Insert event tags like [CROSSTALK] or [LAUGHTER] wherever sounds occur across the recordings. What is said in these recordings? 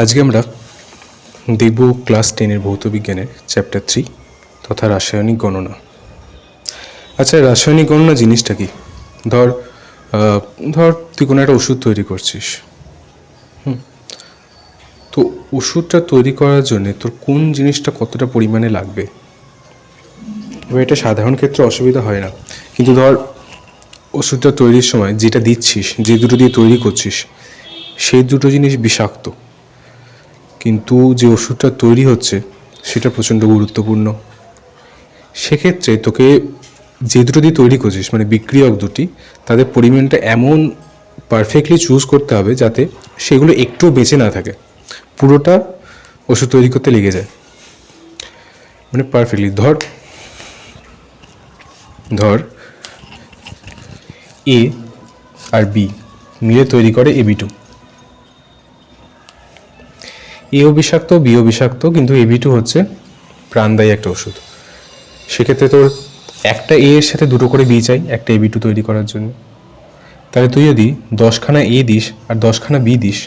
আজকে আমরা দেখব ক্লাস টেনের ভৌত বিজ্ঞানের চ্যাপ্টার থ্রি তথা রাসায়নিক গণনা। আচ্ছা রাসায়নিক গণনা জিনিসটা কি? ধর ধর তুই কোনো একটা ওষুধ তৈরি করছিস। হুম। তো ওষুধটা তৈরি করার জন্য তোর কোন জিনিসটা কতটা পরিমাণে লাগবে? এবার এটা সাধারণ ক্ষেত্রে অসুবিধা হয় না। কিন্তু ধর, ওষুধটা তৈরির সময় যেটা দিচ্ছিস, যে দুটো দিয়ে তৈরি করছিস, সেই দুটো জিনিস বিষাক্ত। কিন্তু যে ওষুধটা তৈরি হচ্ছে, সেটা প্রচণ্ড গুরুত্বপূর্ণ। সেক্ষেত্রে তোকে যে দুটো দিয়ে তৈরি করছিস মানে বিক্রিয়ক দুটি, তাদের পরিমাণটা এমন পারফেক্টলি চুজ করতে হবে যাতে সেগুলো একটু বেঁচে না থাকে। পুরোটা ওষুধ তৈরি করতে লেগে যায়। মানে পারফেক্টলি ধর ধর এ আর বি মিলে তৈরি করে এবি টু এও বিষাক্ত বিও বিষাক্ত কিন্তু এবি টু হচ্ছে প্রাণদায়ী একটা ওষুধ। সেক্ষেত্রে তোর একটা এ এর সাথে দুটো করে বি চাই, একটা এবি টু তৈরি করার জন্য। তাহলে তুই যদি দশখানা এ দিস আর দশখানা বি দিস,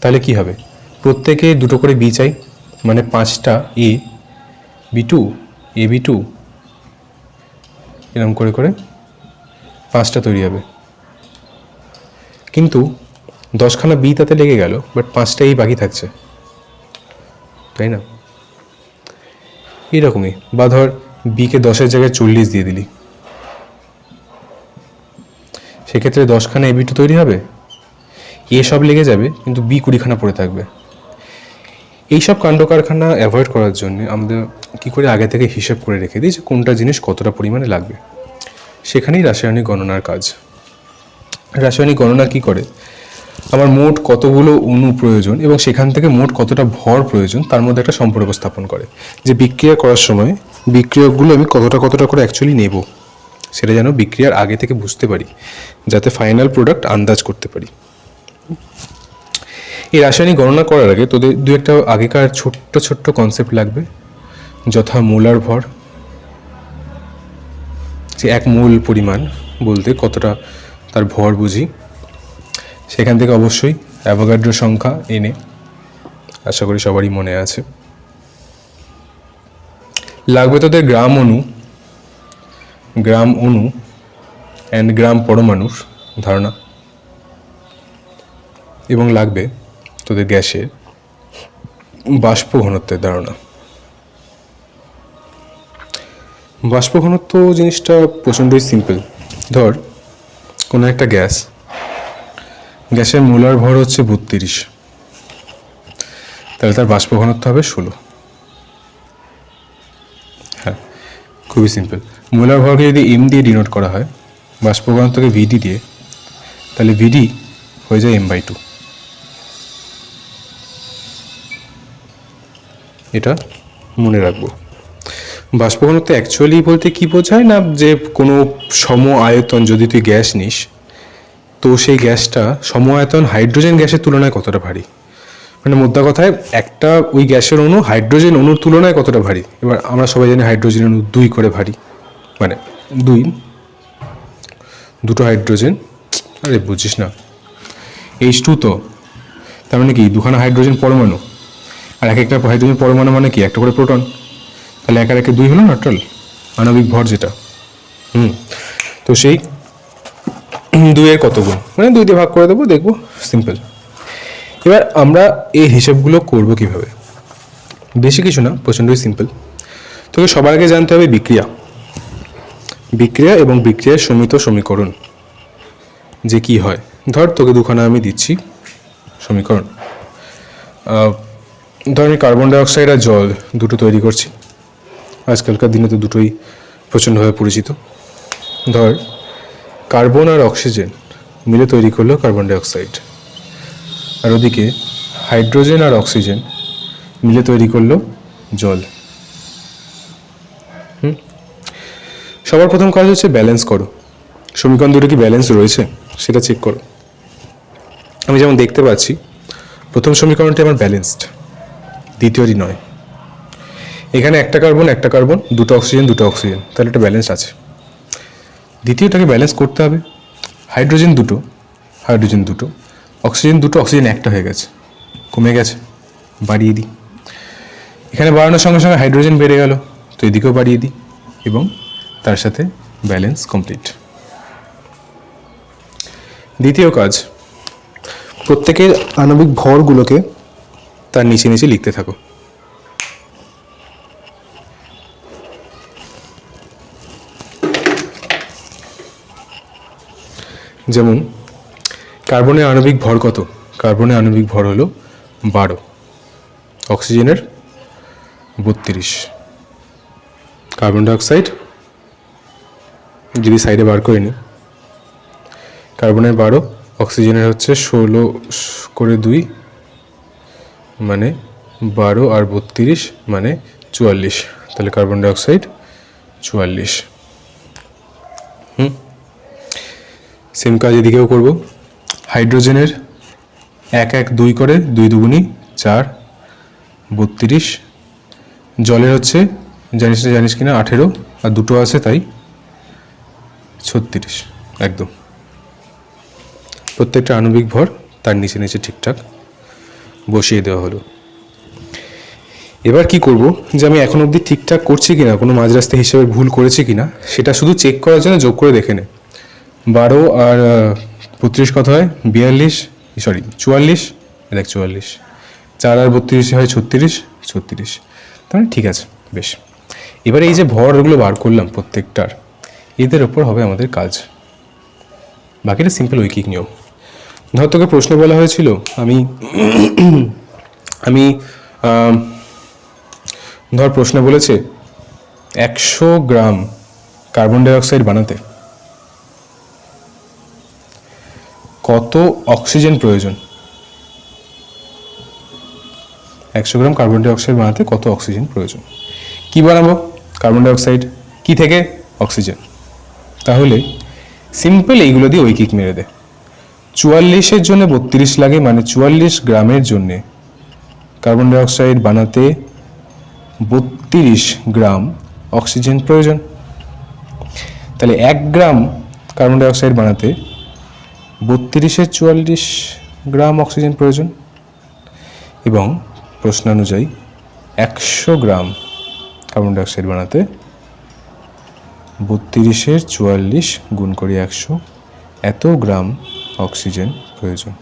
তাহলে কি হবে? প্রত্যেকে দুটো করে বি চাই মানে পাঁচটা A, B two, A B two, এরকম করে করে পাঁচটা তৈরি হবে। কিন্তু দশখানা বি তাতে লেগে গেল, বাট পাঁচটা এই বাকি থাকছে। তাই না? এরকমই বা ধর, বিকে দশের জায়গায় চল্লিশ দিয়ে দিলি। সেক্ষেত্রে দশখানা এবি টু তৈরি হবে? এ সব লেগে যাবে, কিন্তু বি কুড়িখানা পড়ে থাকবে। এইসব কাণ্ড কারখানা অ্যাভয়েড করার জন্য আমাদের কী করে আগে থেকে হিসেব করে রেখে দিই যে কোনটা জিনিস কতটা পরিমাণে লাগবে। সেখানেই রাসায়নিক গণনার কাজ। রাসায়নিক গণনা কি করে? আমার মোট কতগুলো অণু প্রয়োজন এবং সেখান থেকে মোট কতটা ভর প্রয়োজন, তার মধ্যে একটা সম্পর্ক স্থাপন করে। যে বিক্রিয়া করার সময় বিক্রিয়কগুলো আমি কতটা কতটা করে অ্যাকচুয়ালি নেব, সেটা যেন বিক্রিয়ার আগে থেকে বুঝতে পারি, যাতে ফাইনাল প্রোডাক্ট আন্দাজ করতে পারি। এই রাসায়নিক গণনা করার আগে তোদের দু একটা আগেকার ছোট্ট ছোট্ট কনসেপ্ট লাগবে, যথা মোলার ভর, যে এক মূল পরিমাণ বলতে কতটা তার ভর বুঝি। সেখান থেকে অবশ্যই অ্যাভোগাড্রো সংখ্যা এনে আশা করি সবারই মনে আছে। লাগবে তোদের গ্রাম অণু গ্রাম অণু অ্যান্ড গ্রাম পরমাণুর ধারণা। এবং লাগবে তোদের গ্যাসের বাষ্প ঘনত্বের ধারণা। বাষ্প ঘনত্ব জিনিসটা প্রচণ্ডই সিম্পল ধর, কোনো একটা গ্যাস গ্যাসের মোলার ভর হচ্ছে বত্রিশ। তাহলে তার বাষ্প ঘনত্ব হবে ষোলো। হ্যাঁ খুবই সিম্পল মোলার ভরকে যদি এম দিয়ে ডিনোট করা হয়, বাষ্প ঘনত্বকে ভিডি দিয়ে, তাহলে ভিডি হয়ে যায় এম বাই টু এটা মনে রাখব। বাষ্প ঘনত্ব অ্যাকচুয়ালি বলতে কি বোঝায় না যে কোনো সম আয়তন যদি তুই গ্যাস নিস তো সেই গ্যাসটা সম আয়তন হাইড্রোজেন গ্যাসের তুলনায় কতটা ভারী? মানে মোদ্দা কথায় একটা ওই গ্যাসের অণু হাইড্রোজেন অণুর তুলনায় কতটা ভারী? এবার আমরা সবাই জানি হাইড্রোজেন অণু দুই করে ভারী। মানে দুই, দুটো হাইড্রোজেন। আরে বুঝিস না। এইচ টু তো। তার মানে কি? দুখানা হাইড্রোজেন পরমাণু। আর এক একটা হাইড্রোজেন পরমাণু মানে কি? একটা করে প্রোটন। তাহলে একের একে দুই হলো না টোটাল আণবিক ভর যেটা। হুম। তো সেই দুইয়ের কত গুণ মানে দুই দিয়ে ভাগ করে দেবো, দেখব সিম্পল এবার আমরা এই হিসেবগুলো করব কীভাবে? বেশি কিছু না, প্রচণ্ডই সিম্পল তোকে সবার আগে জানতে হবে বিক্রিয়া। বিক্রিয়া এবং বিক্রিয়ার সমিত সমীকরণ। যে কি হয়? ধর তোকে দুখানা আমি দিচ্ছি সমীকরণ। ধর আমি কার্বন ডাইঅক্সাইড আর জল দুটো তৈরি করছি। আজকালকার দিনে তো দুটোই প্রচণ্ডভাবে পরিচিত। ধর কার্বন আর অক্সিজেন মিলে তৈরি করল কার্বন ডাইঅক্সাইড। আর ওদিকে হাইড্রোজেন আর অক্সিজেন মিলে তৈরি করল জল। হুম? সবার প্রথম কাজ হচ্ছে ব্যালেন্স করো। সমীকরণ দুটো কি ব্যালেন্স রয়েছে সেটা চেক করো। আমি যেমন দেখতে পাচ্ছি, প্রথম সমীকরণটি আমার ব্যালেন্সড দ্বিতীয়টি নয়। এখানে একটা কার্বন একটা কার্বন দুটো অক্সিজেন দুটো অক্সিজেন তাহলে একটা ব্যালেন্স আছে। দ্বিতীয়টাকে ব্যালেন্স করতে হবে। হাইড্রোজেন দুটো হাইড্রোজেন দুটো অক্সিজেন দুটো অক্সিজেন একটা হয়ে গেছে। কমে গেছে, বাড়িয়ে দিই। এখানে বাড়ানোর সঙ্গে সঙ্গে হাইড্রোজেন বেড়ে গেল, তো এদিকেও বাড়িয়ে দিই এবং তার সাথে ব্যালেন্স কমপ্লিট দ্বিতীয় কাজ, প্রত্যেকের আণবিক ভরগুলোকে তার নিচে নিচে লিখতে থাকো। যেমন, কার্বনের আণবিক ভর কত? কার্বনের আণবিক ভর হলো বারো। অক্সিজেনের বত্রিশ। কার্বন ডাইঅক্সাইড যদি সাইডে বার করে নিই, কার্বনের বারো, অক্সিজেনের হচ্ছে ষোলো করে দুই মানে বারো আর বত্রিশ মানে চুয়াল্লিশ। তাহলে কার্বন ডাইঅক্সাইড চুয়াল্লিশ। হুম? সেম কাজ এদিকেও করব। হাইড্রোজেনের এক এক দুই করে দুই দুগুনি চার, বত্রিশ। জলের হচ্ছে, জানিস না জানিস কিনা, আঠেরো, আর দুটো আছে তাই ছত্রিশ, একদম। প্রত্যেকটা আণবিক ভর তার নিচে নিচে ঠিকঠাক বসিয়ে দেওয়া হলো। এবার কি করব যে আমি এখন অবধি ঠিকঠাক করছি কিনা, কোনো মাঝ রাস্তা হিসেবে ভুল করেছি কিনা, সেটা শুধু চেক করার জন্য যোগ করে দেখে নে। বারো আর বত্রিশ কত হয়? বিয়াল্লিশ? সরি চুয়াল্লিশ? দেখ চুয়াল্লিশ। চার আর বত্রিশে হয় ছত্রিশ? ছত্রিশ। তাহলে ঠিক আছে, বেশ। এবারে এই যে ভরগুলো বার করলাম প্রত্যেকটার, এদের ওপর হবে আমাদের কাজ। বাকিটা সিম্পল ঐকিক নিয়ম। ধর তোকে প্রশ্ন বলা হয়েছিল, আমি আমি ধর প্রশ্ন বলেছে, একশো গ্রাম কার্বন ডাইঅক্সাইড বানাতে। কত অক্সিজেন প্রয়োজন? একশো গ্রাম কার্বন ডাইঅক্সাইড বানাতে কত অক্সিজেন প্রয়োজন? কি বানাবো? কার্বন ডাইঅক্সাইড কি থেকে? অক্সিজেন। তাহলে সিম্পল এইগুলো দিয়ে ঐকিক মেরে দে। চুয়াল্লিশের জন্য বত্রিশ লাগে মানে চুয়াল্লিশ গ্রামের জন্যে কার্বন ডাইঅক্সাইড বানাতে বত্রিশ গ্রাম অক্সিজেন প্রয়োজন। তাহলে এক গ্রাম কার্বন ডাইঅক্সাইড বানাতে বত্রিশের চুয়াল্লিশ গ্রাম অক্সিজেন প্রয়োজন এবং প্রশ্নানুযায়ী একশো গ্রাম কার্বন ডাইঅক্সাইড বানাতে বত্রিশের চুয়াল্লিশ গুণ করি একশো, এত গ্রাম অক্সিজেন প্রয়োজন।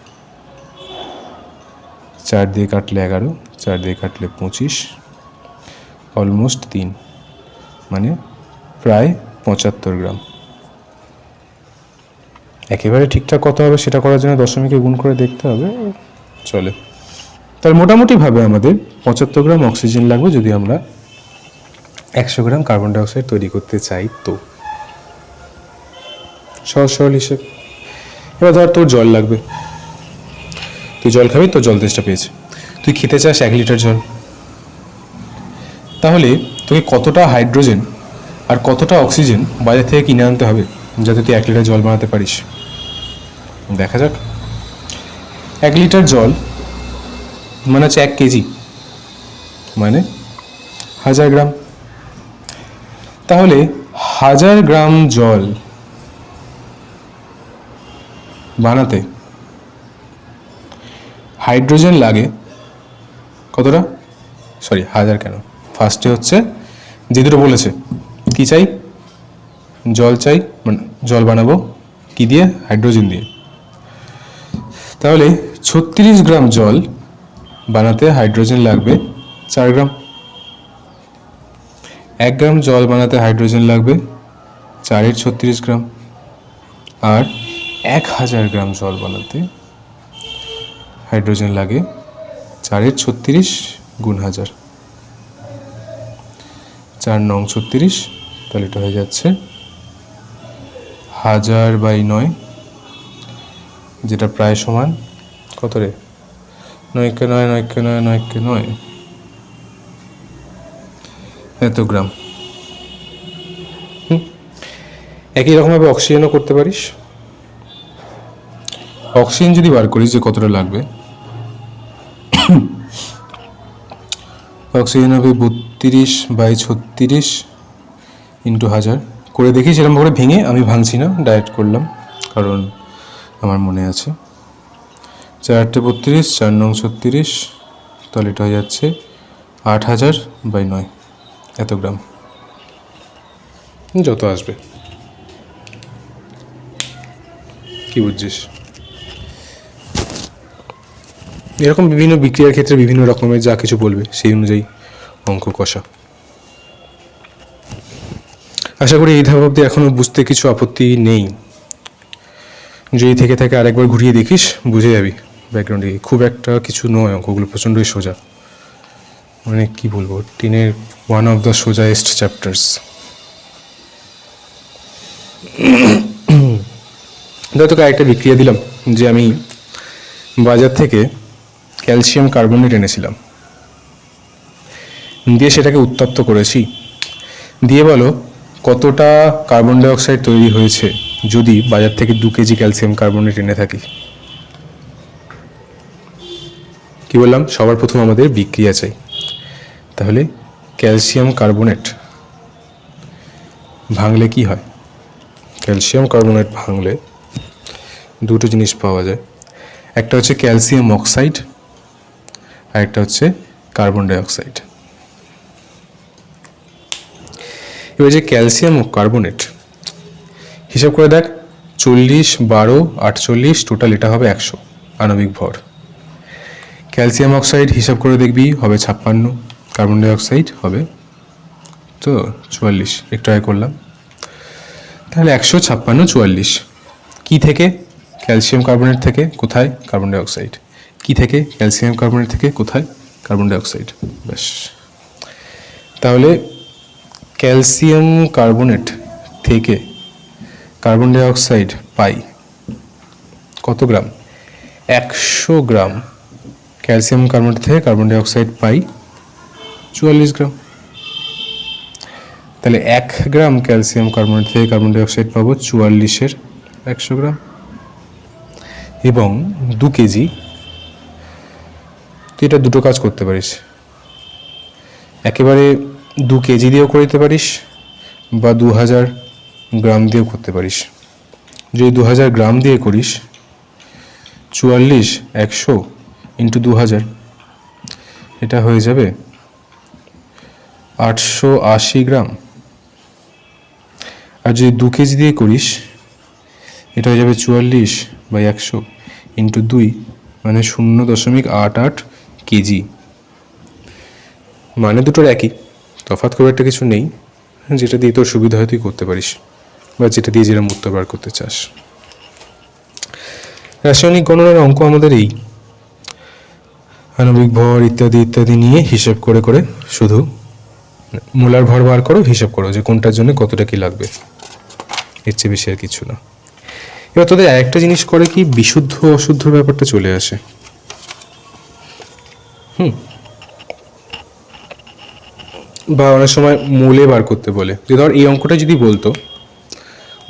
চার দিয়ে কাটলে এগারো, চার দিয়ে কাটলে পঁচিশ, অলমোস্ট তিন মানে প্রায় পঁচাত্তর গ্রাম। একেবারে ঠিকঠাক কত হবে, সেটা করার জন্য দশমিকে গুণ করে দেখতে হবে, চলে। তাহলে মোটামুটিভাবে আমাদের পঁচাত্তর গ্রাম অক্সিজেন লাগবে যদি আমরা একশো গ্রাম কার্বন ডাইঅক্সাইড তৈরি করতে চাই তো। সহজ সরল হিসেব। এবার ধর তোর জল লাগবে। তুই জল খাবি, তোর জল তেষ্টা পেয়েছে। তুই খেতে চাস এক লিটার জল। তাহলে তোকে কতটা হাইড্রোজেন আর কতটা অক্সিজেন বাজার থেকে কিনে আনতে হবে, যাতে তুই এক লিটার জল বানাতে পারিস? দেখা যাক। এক লিটার জল মানে হচ্ছে এক কেজি মানে হাজার গ্রাম। তাহলে হাজার গ্রাম জল বানাতে হাইড্রোজেন লাগে কতটা? সরি, হাজার কেন? ফার্স্টে হচ্ছে যে দুটো বলেছে, কি চাই? জল চাই মানে জল বানাবো, কি দিয়ে? হাইড্রোজেন দিয়ে। তাহলে ছত্রিশ গ্রাম জল বানাতে হাইড্রোজেন লাগবে চার গ্রাম। এক গ্রাম জল বানাতে হাইড্রোজেন লাগবে চারের ছত্রিশ গ্রাম। আর এক হাজার গ্রাম জল বানাতে হাইড্রোজেন লাগে চারের ছত্রিশ গুণ হাজার। চার নং ছত্রিশ, তাহলে এটা হয়ে যাচ্ছে হাজার বাই নয়। যেটা প্রায় সমান, কত রে? নয়কে নয় নয়কে নয় নয়কে নয়। এত গ্রাম। একই রকমভাবে অক্সিজেনও করতে পারিস। অক্সিজেন যদি বার করিস যে কতটা লাগবে? অক্সিজেন হবে বত্রিশ বাই ছত্রিশ ইন্টু হাজার। করে দেখি, সেরকম করে ভেঙে আমি ভাঙছি না ডায়েট করলাম। কারণ আমার মনে আছে। চারটে বত্রিশ, চার নং ছত্রিশ, তাহলে এটা হয়ে যাচ্ছে আট হাজার বাই নয়। এত গ্রাম। যত আসবে। কি বুঝছিস? এরকম বিভিন্ন বিক্রিয়ার ক্ষেত্রে বিভিন্ন রকমের যা কিছু বলবে, সেই অনুযায়ী অঙ্ক কষা। আশা করি এই ধাপ অব্দি এখনও বুঝতে কিছু আপত্তি নেই। যদি থেকে থাকে আরেকবার ঘুরিয়ে দেখিস, বুঝে যাবি ব্যাকগ্রাউন্ডে খুব একটা কিছু নয় অঙ্কগুলো প্রচণ্ডই সোজা। মানে কি বলব, টিনের ওয়ান অফ দ্য সোজায়েস্ট চ্যাপ্টার্স ধর তোকে আরেকটা বিক্রিয়া দিলাম, যে আমি বাজার থেকে ক্যালসিয়াম কার্বনেট এনেছিলাম। দিয়ে সেটাকে উত্তপ্ত করেছি। দিয়ে বলো, কতটা কার্বন ডাইঅক্সাইড তৈরি হয়েছে? যদি বাজার থেকে দু কেজি ক্যালসিয়াম কার্বনেট এনে থাকি। কি বললাম? সবার প্রথম আমাদের বিক্রিয়া চাই। তাহলে ক্যালসিয়াম কার্বনেট ভাঙলে কি হয়? ক্যালসিয়াম কার্বনেট ভাঙলে দুটো জিনিস পাওয়া যায়। একটা হচ্ছে ক্যালসিয়াম অক্সাইড, আর একটা হচ্ছে কার্বন ডাইঅক্সাইড। এবার যে ক্যালসিয়াম ও কার্বনেট হিসাব করে দেখ, চল্লিশ বারো আটচল্লিশ টোটাল এটা হবে একশো আণবিক ভর। ক্যালসিয়াম অক্সাইড হিসাব করে দেখবি হবে ছাপ্পান্ন কার্বন ডাইঅক্সাইড হবে তো চুয়াল্লিশ, একটু আগে করলাম। তাহলে একশো ছাপ্পান্ন, চুয়াল্লিশ। কী থেকে? ক্যালসিয়াম কার্বনেট থেকে, কোথায়? কার্বন ডাইঅক্সাইড কী থেকে? ক্যালসিয়াম কার্বনেট থেকে, কোথায়? কার্বন ডাইঅক্সাইড ব্যাস। তাহলে ক্যালসিয়াম কার্বনেট থেকে কার্বন ডাইঅক্সাইড পাই। কত গ্রাম? একশো গ্রাম ক্যালসিয়াম কার্বনেট থেকে কার্বন ডাইঅক্সাইড পাই। চুয়াল্লিশ গ্রাম। তাহলে এক গ্রাম ক্যালসিয়াম কার্বনেট থেকে কার্বন ডাইঅক্সাইড পাবো চুয়াল্লিশের একশো গ্রাম। এবং দু কেজি। তুই এটা দুটো কাজ করতে পারিস। একেবারে দু কেজি দিয়েও করে দিতে পারিস বা দু হাজার গ্রাম দিয়েও করতে পারিস। যদি দু হাজার গ্রাম দিয়ে করিস, চুয়াল্লিশ, একশো ইন্টু দু হাজার এটা হয়ে যাবে আটশো আশি গ্রাম। আর যদি দু কেজি দিয়ে করিস, এটা হয়ে যাবে চুয়াল্লিশ বাই একশো ইন্টু দুই মানে শূন্য দশমিক আট আট কেজি। মানে দুটোর একই। তফাৎ খুব একটা কিছু নেই। যেটা দিয়ে তোর সুবিধা হয় তুই করতে পারিস। বা যেটা দিয়ে যেরকম উত্তর বার করতে চাস। রাসায়নিক গণনার অঙ্ক আমাদের এই। আণবিক ভর ইত্যাদি ইত্যাদি নিয়ে হিসেব করে করে শুধু মোলার ভর বার করো, হিসাব করো যে কোনটার জন্য কতটা কি লাগবে। এর চেয়ে বেশি আর কিছু না। এবার তোদের আরেকটা জিনিস করে কি, বিশুদ্ধ অশুদ্ধ ব্যাপারটা চলে আসে। হুম। বা অনেক সময় মোলে বার করতে বলে। যে ধর এই অঙ্কটা যদি বলতো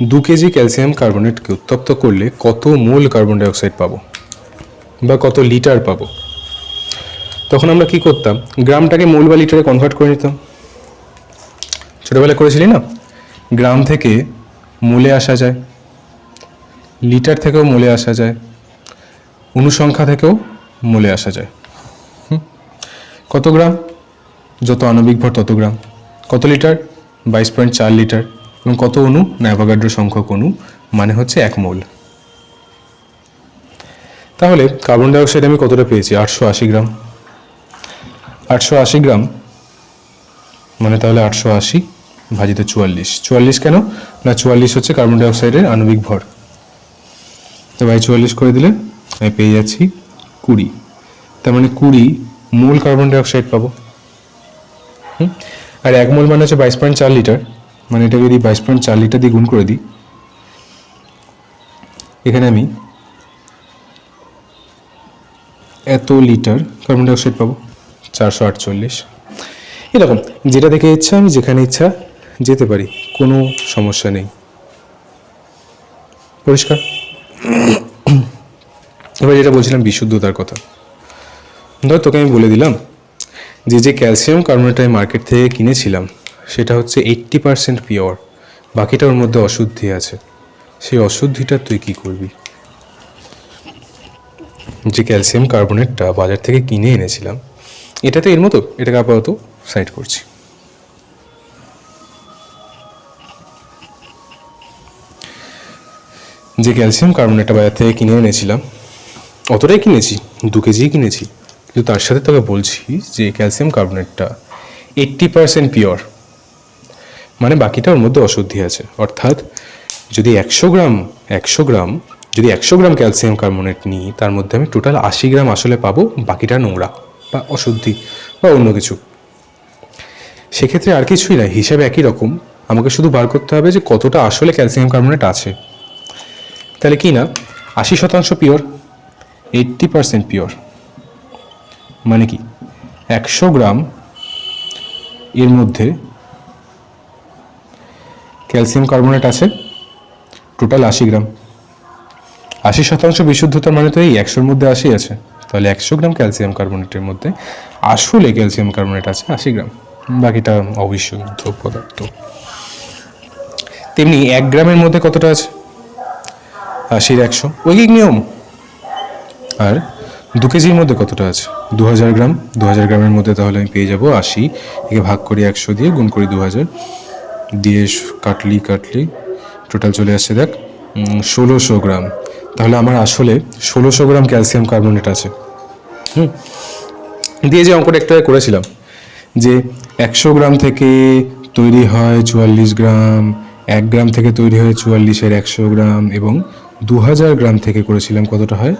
দু কেজি ক্যালসিয়াম কার্বনেটকে উত্তপ্ত করলে কত মোল কার্বন ডাইঅক্সাইড পাবো? বা কত লিটার পাবো? তখন আমরা কি করতাম? গ্রামটাকে মোল বা লিটারে কনভার্ট করে নিতাম। ছোটোবেলায় করেছিলি না? গ্রাম থেকে মোলে আসা যায়, লিটার থেকেও মোলে আসা যায়, অনুসংখ্যা থেকেও মোলে আসা যায়? কত গ্রাম? যত আণবিক ভর তত গ্রাম। কত লিটার? বাইশ পয়েন্ট চার লিটার। এবং কত অণু? ন্যাভাগাড্র সংখ্যক অণু মানে হচ্ছে এক মোল। তাহলে কার্বন ডাইঅক্সাইড আমি কতটা পেয়েছি? আটশো আশি গ্রাম। আটশো আশি গ্রাম মানে তাহলে আটশো আশি ভাজিত চুয়াল্লিশ। চুয়াল্লিশ কেন? না, চুয়াল্লিশ হচ্ছে কার্বন ডাইঅক্সাইডের আণবিক ভর। তো বাই চুয়াল্লিশ করে দিলে আমি পেয়ে যাচ্ছি কুড়ি। তার মানে কুড়ি মোল কার্বন ডাইঅক্সাইড পাবো? আর এক মোল মানে হচ্ছে বাইশ পয়েন্ট চার লিটার। মানে এটা যদি বাইশ পয়েন্ট চার লিটার দিয়ে গুণ করে দিই, এখানে আমি এত লিটার কার্বন ডাইঅক্সাইড পাবো, চারশো আটচল্লিশ। এরকম, যেটা দেখে ইচ্ছা, আমি যেখানে ইচ্ছা যেতে পারি, কোনো সমস্যা নেই। পরিষ্কার? এবার যেটা বলছিলাম, বিশুদ্ধতার কথা। ধর, তোকে আমি বলে দিলাম, যে যে ক্যালসিয়াম কার্বনেট আমি মার্কেট থেকে কিনেছিলাম সেটা হচ্ছে এইট্টি পারসেন্ট পিওর বাকিটা ওর মধ্যে অশুদ্ধি আছে। সেই অশুদ্ধিটা তুই কি করবি? যে ক্যালসিয়াম কার্বনেটটা বাজার থেকে কিনে এনেছিলাম, এটাতে এর মতো, এটাকে আপাতত সাইড করছি। যে ক্যালসিয়াম কার্বনেটটা বাজার থেকে কিনে এনেছিলাম, অতটাই কিনেছি, দু কেজিই কিনেছি। কিন্তু তার সাথে তোকে বলছি যে ক্যালসিয়াম কার্বনেটটা এইট্টি পার্সেন্ট পিওর মানে বাকিটা ওর মধ্যে অশুদ্ধি আছে। অর্থাৎ যদি একশো গ্রাম একশো গ্রাম, যদি একশো গ্রাম ক্যালসিয়াম কার্বনেট নিই, তার মধ্যে আমি টোটাল আশি গ্রাম আসলে পাবো বাকিটা নোংরা বা অশুদ্ধি বা অন্য কিছু। সেক্ষেত্রে আর কিছুই না, হিসাবে একই রকম। আমাকে শুধু বার করতে হবে যে কতটা আসলে ক্যালসিয়াম কার্বনেট আছে। তাহলে কি না, আশি শতাংশ পিওর এইট্টি পার্সেন্ট পিওর মানে কি, একশো গ্রাম এর মধ্যে ক্যালসিয়াম কার্বোনেট আছে। টোটাল আশি গ্রাম। আশি শতাংশ বিশুদ্ধতার মানে তো এই একশোর মধ্যে আশি আছে। তাহলে একশো গ্রাম ক্যালসিয়াম কার্বনেটের মধ্যে আসলে ক্যালসিয়াম কার্বনেট আছে আশি গ্রাম। বাকিটা অবিশুদ্ধ পদার্থ। তেমনি এক গ্রামের মধ্যে কতটা আছে? আশির একশো। ঐকিক নিয়ম। আর দু কেজির মধ্যে কতটা আছে? দু হাজার গ্রাম। দু হাজার গ্রামের মধ্যে তাহলে আমি পেয়ে যাব আশি। একে ভাগ করি একশো দিয়ে গুণ করি দু হাজার দিয়ে কাটলি কাটলি। টোটাল চলে আসছে, দেখ। ষোলোশো গ্রাম। তাহলে আমার আসলে ষোলোশো গ্রাম ক্যালসিয়াম কার্বনেট আছে। হুম। দিয়ে যে অঙ্কটা একটু করেছিলাম, যে একশো গ্রাম থেকে তৈরি হয় চুয়াল্লিশ গ্রাম, এক গ্রাম থেকে তৈরি হয় চুয়াল্লিশের একশো গ্রাম এবং দু হাজার গ্রাম থেকে করেছিলাম কতটা হয়?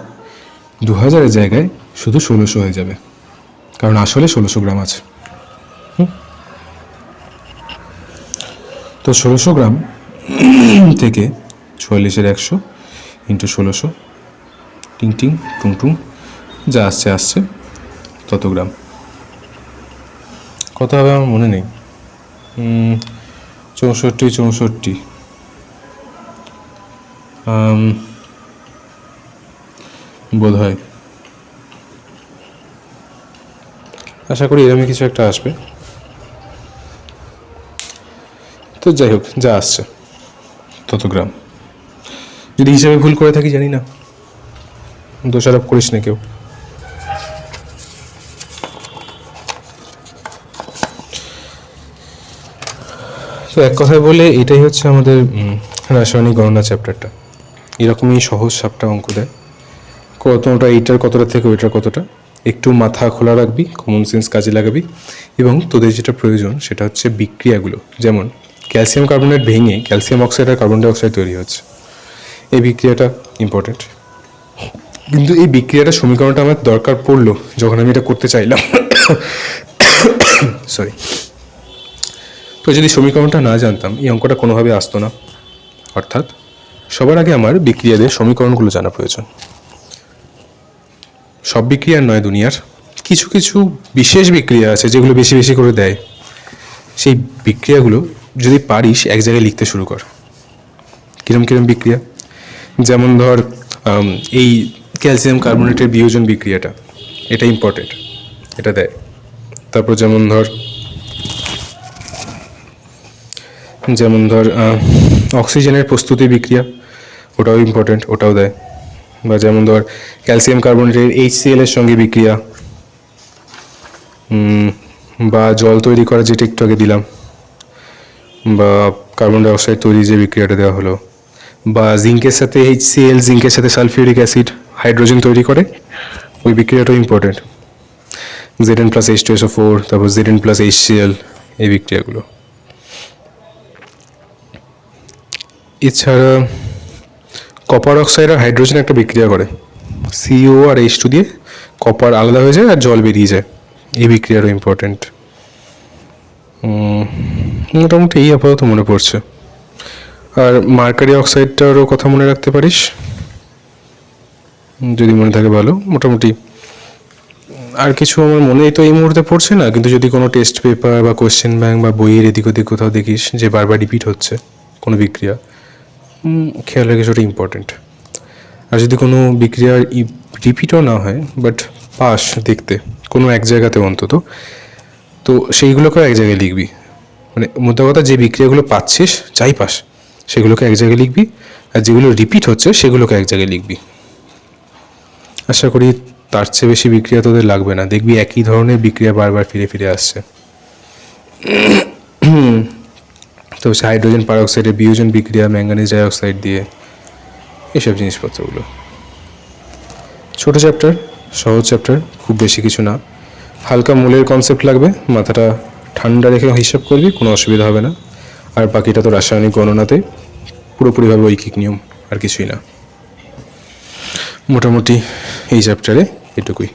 দু হাজারের জায়গায় শুধু ষোলোশো হয়ে যাবে। কারণ আসলে ষোলোশো গ্রাম আছে। তো ষোলোশো গ্রাম [CLEARS THROAT] থেকে চুয়াল্লিশের একশো ইন্টু ষোলোশো, টিং টিং, টুং টুং, যা আসছে আসছে, তত গ্রাম। কত হবে আমার মনে নেই? চৌষট্টি চৌষট্টি। বোধ হয় আশা করি এরকমই কিছু একটা আসবে। তো যাই হোক, যা আসছে। তত গ্রাম যদি হিসাবে ভুল করে থাকি, জানি না। দোষারোপ করিস না কেউ। তো এক কথায় বলে, এটাই হচ্ছে আমাদের রাসায়নিক গণনা চ্যাপ্টারটা এরকমই সহজ সাপটা অঙ্ক দেয়। কতটা এইটার কতটা থেকে ওইটার কতটা? একটু মাথা খোলা রাখবি কমন সেন্স কাজে লাগাবি। এবং তোদের যেটা প্রয়োজন, সেটা হচ্ছে বিক্রিয়াগুলো। যেমন ক্যালসিয়াম কার্বনেট ভেঙে ক্যালসিয়াম অক্সাইড আর কার্বন ডাইঅক্সাইড তৈরি হচ্ছে। এই বিক্রিয়াটা ইম্পর্টেন্ট কিন্তু এই বিক্রিয়াটা সমীকরণটা আমার দরকার পড়ল যখন আমি এটা করতে চাইলাম। সরি তো যদি সমীকরণটা না জানতাম, এই অঙ্কটা কোনোভাবে আসতো না। অর্থাৎ, সবার আগে আমার বিক্রিয়াদের সমীকরণগুলো জানা প্রয়োজন। সব বিক্রিয়ার নয় দুনিয়ার। কিছু কিছু বিশেষ বিক্রিয়া আছে যেগুলো বেশি বেশি করে দেয়। সেই বিক্রিয়াগুলো যদি পারিস, এক জায়গায় লিখতে শুরু কর। কিরম কিরম বিক্রিয়া? যেমন ধর এই ক্যালসিয়াম কার্বনেটের বিয়োজন বিক্রিয়াটা, এটা ইম্পর্টেন্ট এটা দেয়। তারপর যেমন ধর যেমন ধর অক্সিজেনের প্রস্তুতি বিক্রিয়া, ওটাও ইম্পর্টেন্ট ওটাও দেয়। বা যেমন ধর, ক্যালসিয়াম কার্বনেটের এইচসিএল এর সঙ্গে বিক্রিয়া বা জল তৈরি করা যেটা একটু আগে দিলাম বা কার্বন ডাইঅক্সাইড তৈরি যে বিক্রিয়াটা দেওয়া হলো, বা জিঙ্কের সাথে এইচসিএল জিঙ্কের সাথে সালফিউরিক অ্যাসিড হাইড্রোজেন তৈরি করে, ওই বিক্রিয়াটাও important Z N plus H two SO four তারপর জেড এন প্লাস এইচসিএল এই বিক্রিয়াগুলো। এছাড়া কপার অক্সাইড আর হাইড্রোজেন একটা বিক্রিয়া করে। সিও আর এইচ টু দিয়ে কপার আলাদা হয়ে যায় আর জল বেরিয়ে যায়। এই বিক্রিয়ারও ইম্পর্টেন্ট মোটামুটি এই আপাতত মনে পড়ছে। আর মার্কারি অক্সাইডটারও কথা মনে রাখতে পারিস? যদি মনে থাকে ভালো, মোটামুটি। আর কিছু আমার মনে তো এই মুহূর্তে পড়ছে না, কিন্তু যদি কোনো টেস্ট পেপার বা কোয়েশ্চেন ব্যাংক বা বইয়ের এদিক ওদিক কোথাও দেখিস যে বারবার রিপিট হচ্ছে কোনো বিক্রিয়া খেয়াল রাখিস ওটা ইম্পর্টেন্ট আর যদি কোনো বিক্রিয়া রিপিটও না হয় বাট পাস দেখতে, কোনো এক জায়গাতে অন্তত, তো সেইগুলোকেও এক জায়গায় লিখবি। মানে মোদ্দা কথা যে বিক্রিয়াগুলো পাচ্ছিস, যাই পাস, সেগুলোকে এক জায়গায় লিখবি, আর যেগুলো রিপিট হচ্ছে, সেগুলোকে এক জায়গায় লিখবি। আশা করি তার চেয়ে বেশি বিক্রিয়া তোদের লাগবে না। দেখবি একই ধরনের বিক্রিয়া বারবার ফিরে ফিরে আসছে। তো হচ্ছে হাইড্রোজেন পারঅক্সাইডের বিয়োজন বিক্রিয়া ম্যাঙ্গানিজ ডাইঅক্সাইড দিয়ে এসব জিনিসপত্রগুলো। ছোট চ্যাপ্টার সহজ চ্যাপ্টার খুব বেশি কিছু না। হালকা মূলের কনসেপ্ট লাগবে, মাথাটা ঠান্ডা রেখে হিসাব করবি, কোনো অসুবিধা হবে না। আর বাকিটা তো রাসায়নিক গণনাতে পুরোপুরিভাবে ঐকিক নিয়ম, আর কিছুই না। মোটামুটি এই চ্যাপ্টারে এটুকুই।